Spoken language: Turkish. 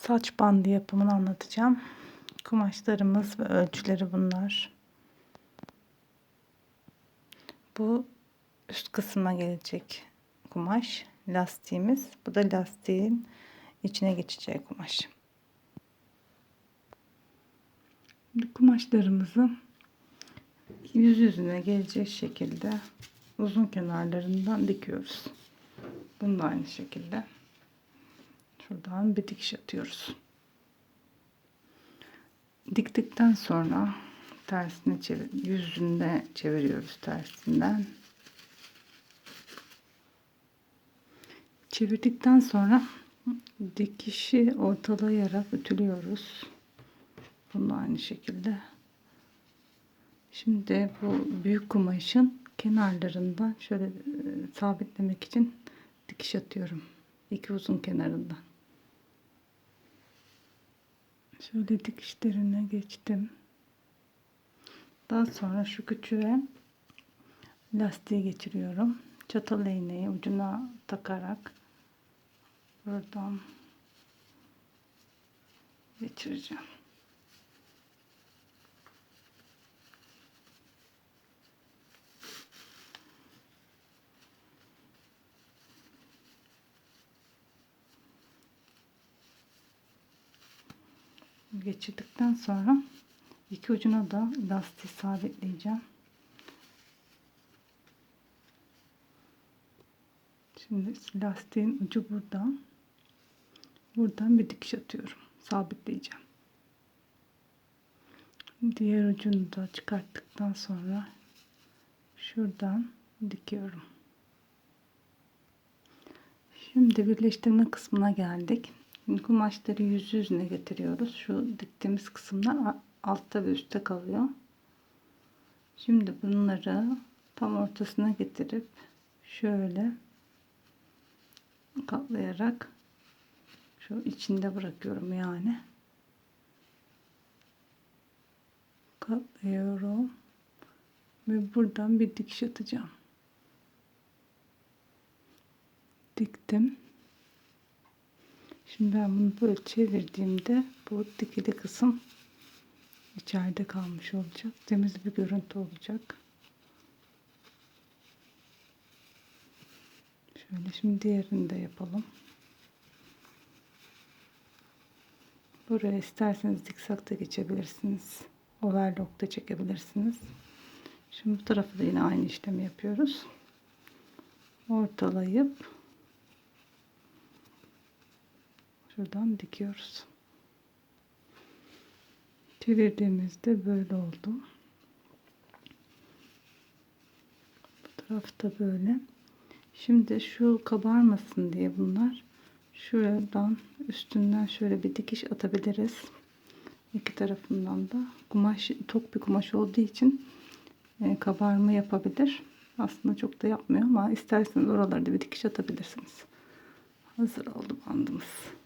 saç bandı yapımını anlatacağım. Kumaşlarımız ve ölçüleri bunlar. Bu üst kısma gelecek kumaş lastiğimiz. Bu da lastiğin içine geçeceği kumaş. Kumaşlarımızı yüz yüzüne gelecek şekilde uzun kenarlarından dikiyoruz. Bunu da aynı şekilde şuradan bir dikiş atıyoruz. Diktikten sonra tersine çevir, yüzünde çeviriyoruz tersinden. Çevirdikten sonra dikişi ortalayarak ütülüyoruz. Bunu aynı şekilde. Şimdi bu büyük kumaşın kenarlarından şöyle e, sabitlemek için dikiş atıyorum. İki uzun kenarından. Şöyle dikişlerine geçtim. Daha sonra şu küçüğe lastiği geçiriyorum. Çatal iğneyi ucuna takarak buradan geçireceğim. Geçirdikten sonra iki ucuna da lastiği sabitleyeceğim. Şimdi lastiğin ucu burada. Buradan bir dikiş atıyorum. Sabitleyeceğim. Diğer ucunu da çıkarttıktan sonra şuradan dikiyorum. Şimdi birleştirme kısmına geldik. Kumaşları yüz yüzüne getiriyoruz. Şu diktiğimiz kısımlar altta ve üstte kalıyor. Şimdi bunları tam ortasına getirip şöyle katlayarak şu içinde bırakıyorum yani. Katlıyorum. Ve buradan bir dikiş atacağım. Diktim. Şimdi ben bunu böyle çevirdiğimde bu dikili kısım içeride kalmış olacak. Temiz bir görüntü olacak. Şöyle şimdi diğerini de yapalım. Buraya isterseniz zikzak da geçebilirsiniz. Overlock da çekebilirsiniz. Şimdi bu tarafı da yine aynı işlemi yapıyoruz. Ortalayıp şuradan dikiyoruz. Çevirdiğimizde böyle oldu. Bu tarafta böyle. Şimdi şu kabarmasın diye bunlar şuradan üstünden şöyle bir dikiş atabiliriz. İki tarafından da kumaş tok bir kumaş olduğu için e, kabarma yapabilir. Aslında çok da yapmıyor ama isterseniz oralarda bir dikiş atabilirsiniz. Hazır oldu bandımız.